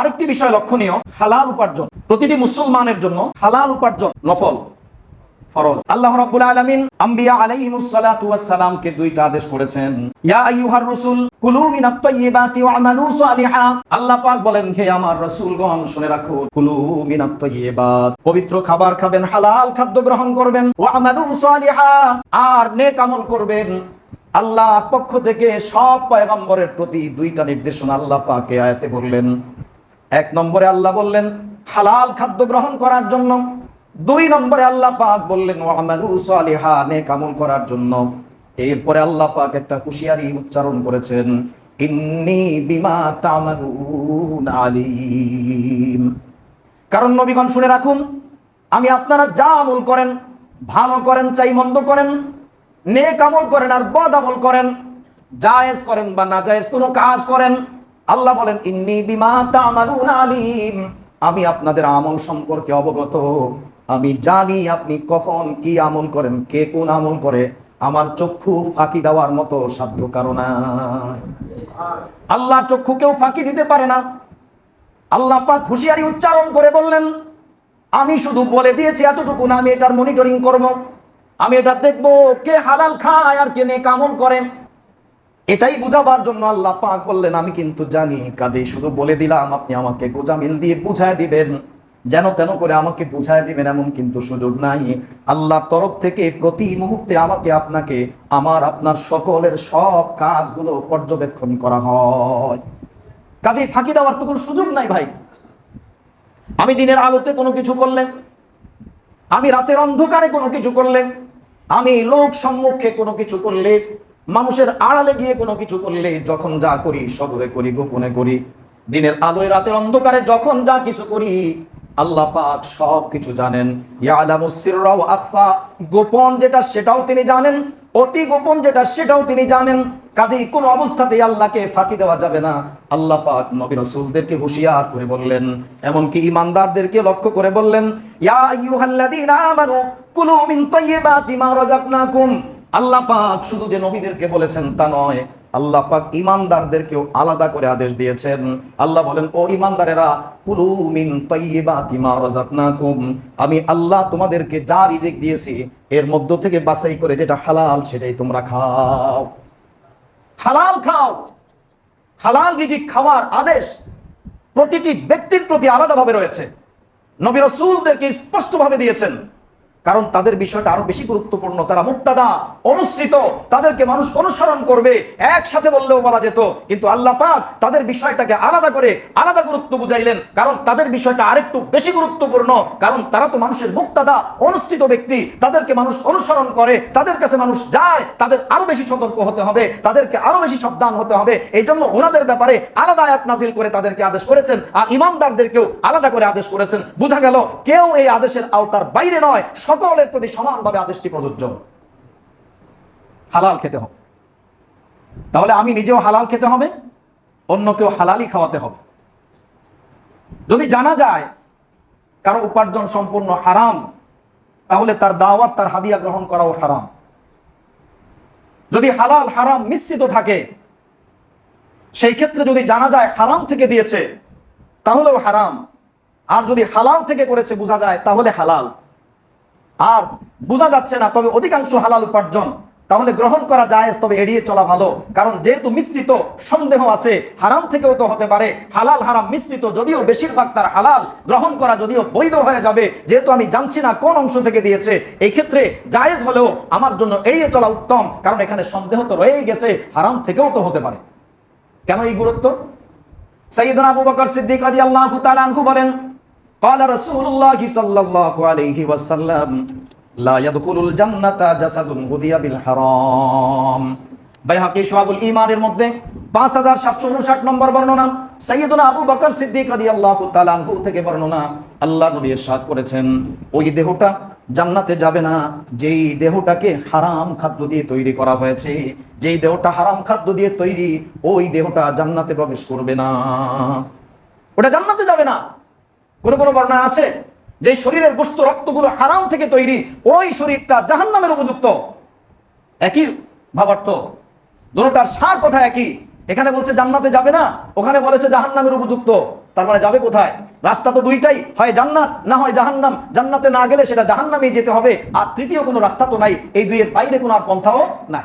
আরেকটি বিষয় লক্ষণীয়, হালাল উপার্জন। প্রতিটি মুসলমানের জন্য হালাল উপার্জন নফল, ফরজ। আল্লাহ রাব্বুল আলামিন আম্বিয়া আলাইহিমুস সালাতু ওয়াস দুইটা আদেশ করেছেন। ইয়া আইয়ুহার রাসূল, কুলু তাইয়্যিবাতি সালিহা। আল্লাহ পাক বলেন, হে আমার রাসূলগণ, শুনে রাখো, কুলু তাইয়্যিবাত। পবিত্র খাবার খাবেন, হালাল খাদ্য গ্রহণ করবেন সালিহা। আর নেক আমল করবেন। আল্লাহর পক্ষ থেকে সব পয়গম্বরের প্রতি দুইটা নির্দেশনা আল্লাহ পাকে আয়াতে বললেন। এক নম্বরে আল্লাহ বললেন, হালাল খাদ্য গ্রহণ করার জন্য। দুই নম্বরে আল্লাহ পাক বললেন নেক আমল করার জন্য। এরপরে আল্লাহ পাক একটা হুঁশিয়ারি উচ্চারণ করেছেন, ইন্নি বিমা আলিম। কারণ নবীগণ শুনে রাখুন, আমি আপনারা যা আমল করেন, ভালো করেন, চাই মন্দ করেন, নেক আমল করেন আর বদ আমল করেন, জায়েজ করেন বা না জায়েজ কোনো কাজ করেন আল্লাহ বলেন, ইন্নি বিমা তামালুন আলিম। আমি আপনাদের আমল সম্পর্কে অবগত। আমি জানি আপনি কখন কি আমল করেন, কে কোন আমল করে। আমার চক্ষু ফাঁকি দেওয়ার মতো সাধ্য কারণ আল্লাহর চক্ষু কেউ ফাঁকি দিতে পারে না। আল্লাহ পাক হুঁশিয়ারি উচ্চারণ করে বললেন, আমি শুধু বলে দিয়েছি এতটুকু না, আমি এটার মনিটরিং করব। আমি এটা দেখব কে হালাল খায় আর কে নেক আমল করে। এটাই বুঝাবার জন্য আল্লাহ পাক বললেন, আমি কিন্তু জানি, কাজেই শুধু বলে দিলাম, আপনি আমাকে গোজামিল দিয়ে বুঝায় দিবেন। যেন তেন করে আমাকে বুঝায় দিবেন, এমন কিন্তু সুযোগ নাই। আল্লাহর তরফ থেকে প্রতি মুহূর্তে আমাকে আপনাকে, আমার আপনার সকলের সব কাজগুলো পর্যবেক্ষণ করা হয়। কাজেই ফাঁকি দেওয়ার তো কোনো সুযোগ নাই ভাই। আমি দিনের আলোতে কোনো কিছু করলেন, আমি রাতের অন্ধকারে কোনো কিছু করলেন, আমি লোক সম্মুখে কোনো কিছু করলে মানুষের আড়ালে গিয়ে কোনো কিছু করলে যখন যা করি সদরে করি, গোপনে করি, দিনের আলোয় রাতের অন্ধকারে যখন যা কিছু করি, আল্লাহ পাক সব কিছু জানেন। ওয়া গোপন যেটা সেটাও তিনি জানেন, অতি গোপন যেটা সেটাও তিনি জানেন। কাজেই কোন অবস্থাতেই আল্লাহকে ফাঁকি দেওয়া যাবে না। আল্লাহ পাক নবী রাসূলদেরকে হুঁশিয়ার করে বললেন, এমনকি ইমানদারদেরকে লক্ষ্য করে বললেন, ইয়া আইয়ুহাল্লাযীনা আমানু কুলু মিন তাইয়্যিবাতি মা রাযাকনাকুম। আল্লাহ পাক শুধু যে নবীদেরকে বলেছেন তা নয়, আল্লাহ পাক ইমানদারদেরকেও আলাদা করে আদেশ দিয়েছেন। আল্লাহ বলেন, ও ইমানদারেরা, কুলু মিন রাযাকনাকুম। আমি আল্লাহ তোমাদেরকে যা রিজিক দিয়েছি, এর মধ্য থেকে বাছাই করে যেটা হালাল সেটাই তোমরা খাও। হালাল খাও। হালাল রিজিক খাওয়ার আদেশ প্রতিটি ব্যক্তির প্রতি আলাদাভাবে রয়েছে। নবী রসুলদেরকে স্পষ্টভাবে দিয়েছেন। কারণ তাদের বিষয়টা আরও বেশি গুরুত্বপূর্ণ। তারা মুক্তাদা, অনুসৃত, তাদেরকে মানুষ অনুসরণ করবে, একসাথে বললেও বলা যেত। কিন্তু আল্লাহ পাক তাদের বিষয়টাকে আলাদা করে আলাদা গুরুত্ব বুঝাইলেন। কারণ তাদের বিষয়টা আরেকটু বেশি গুরুত্বপূর্ণ। কারণ তারা তো মানুষের মুক্তাদা অনুষ্ঠিত ব্যক্তি। তাদেরকে মানুষ অনুসরণ করে, তাদের কাছে মানুষ যায়, তাদের আরও বেশি সতর্ক হতে হবে, তাদেরকে আরও বেশি সাবধান হতে হবে। এই জন্য ওনাদের ব্যাপারে আলাদা আয়াত নাজিল করে তাদেরকে আদেশ করেছেন আর ইমানদারদেরকেও আলাদা করে আদেশ করেছেন। বোঝা গেল, কেউ এই আদেশের আওতার বাইরে নয় সকলের প্রতি সমানভাবে আদেশটি প্রযোজ্য। হালাল খেতে হবে। তাহলে আমি নিজেও হালাল খেতে হবে অন্য অন্যকেও হালালই খাওয়াতে হবে। যদি জানা যায় কারও উপার্জন সম্পূর্ণ হারাম, তাহলে তার দাওয়াত, তার হাদিয়া গ্রহণ করাও হারাম। যদি হালাল, হারাম মিশ্রিত থাকে, সেই ক্ষেত্রে যদি জানা যায় হারাম থেকে দিয়েছে, তাহলেও হারাম। আর যদি হালাল থেকে করেছে, বোঝা যায় তাহলে হালাল। আর বোঝা যাচ্ছে না, তবে অধিকাংশ হালাল উপার্জন। তাহলে গ্রহণ করা যায় তবে এড়িয়ে চলা ভালো। কারণ যেহেতু মিশ্রিত সন্দেহ আছে, হারাম থেকেও তো হতে পারে। হালাল, হারাম মিশ্রিত যদিও বেশিরভাগ তার হালাল, গ্রহণ করা যদিও বৈধ হয়ে যাবে, যেহেতু আমি জানছি না কোন অংশ থেকে দিয়েছে। এই ক্ষেত্রে জায়েজ হলেও আমার জন্য এড়িয়ে চলা উত্তম, কারণ এখানে সন্দেহ তো রয়েই গেছে, হারাম থেকেও তো হতে পারে। কেন এই গুরুত্ব? সাইয়েদনা আবু বকর সিদ্দিক তাআলা আনহু বলেন قال رسول الله صلى الله عليه وسلم لا يدخل الجنة جسد غذي بالحرام বাইহাকি সোহাবুল ইমানের মধ্যে পাঁচ হাজার সাতশো উনষাট নম্বর বর্ণনা সাইয়দুনা আবু বকর সিদ্দিক রাদিয়াল্লাহু তাআলা আনহু থেকে বর্ণনা আল্লাহ নবী ইরশাদ করেছেন ওই দেহটা জান্নাতে যাবে না যেই দেহটাকে হারাম খাদ্য দিয়ে তৈরি করা হয়েছে যেই দেহটা হারাম খাদ্য দিয়ে তৈরি ওই দেহটা জান্নাতে প্রবেশ করবে না ওটা জান্নাতে যাবে না কোন কোনো বর্ণনা আছে যে শরীরের গোস্ত রক্তগুলো হারাম থেকে তৈরি, ওই শরীরটা জাহান্নামের উপযুক্ত। একই ভাবার্থ। দুটার সার কথা একই। এখানে বলছে জান্নাতে যাবে না, ওখানে বলেছে জাহান্নামের উপযুক্ত। তার মানে যাবে কোথায়? রাস্তা তো দুইটাই, হয় জান্নাত না হয় জাহান্নাম। জান্নাতে না গেলে সেটা জাহান্নামেই যেতে হবে, আর তৃতীয় কোনো রাস্তা তো নাই, এই দুইয়ের বাইরে কোনো আর পন্থাও নাই।